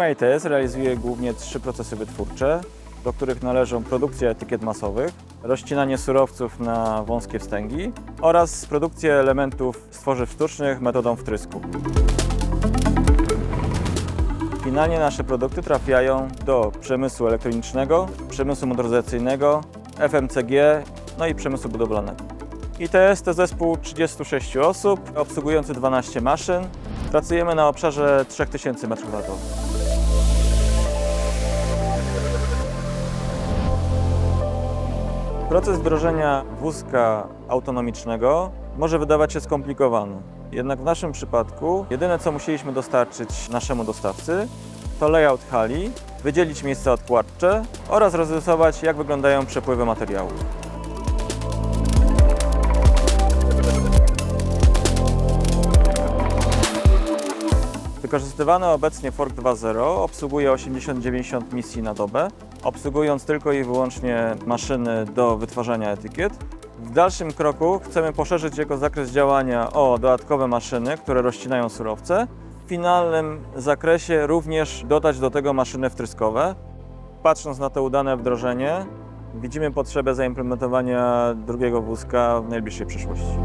Firma ITS realizuje głównie trzy procesy wytwórcze, do których należą produkcja etykiet masowych, rozcinanie surowców na wąskie wstęgi oraz produkcja elementów z tworzyw sztucznych metodą wtrysku. Finalnie nasze produkty trafiają do przemysłu elektronicznego, przemysłu motoryzacyjnego, FMCG, no i przemysłu budowlanego. ITS to zespół 36 osób, obsługujący 12 maszyn. Pracujemy na obszarze 3000 m2. Proces wdrożenia wózka autonomicznego może wydawać się skomplikowany. Jednak w naszym przypadku jedyne co musieliśmy dostarczyć naszemu dostawcy to layout hali, wydzielić miejsca odkładcze oraz rozrysować jak wyglądają przepływy materiału. Wykorzystywany obecnie Fork 2.0 obsługuje 80-90 misji na dobę, obsługując tylko i wyłącznie maszyny do wytwarzania etykiet. W dalszym kroku chcemy poszerzyć jego zakres działania o dodatkowe maszyny, które rozcinają surowce. W finalnym zakresie również dodać do tego maszyny wtryskowe. Patrząc na to udane wdrożenie, widzimy potrzebę zaimplementowania drugiego wózka w najbliższej przyszłości.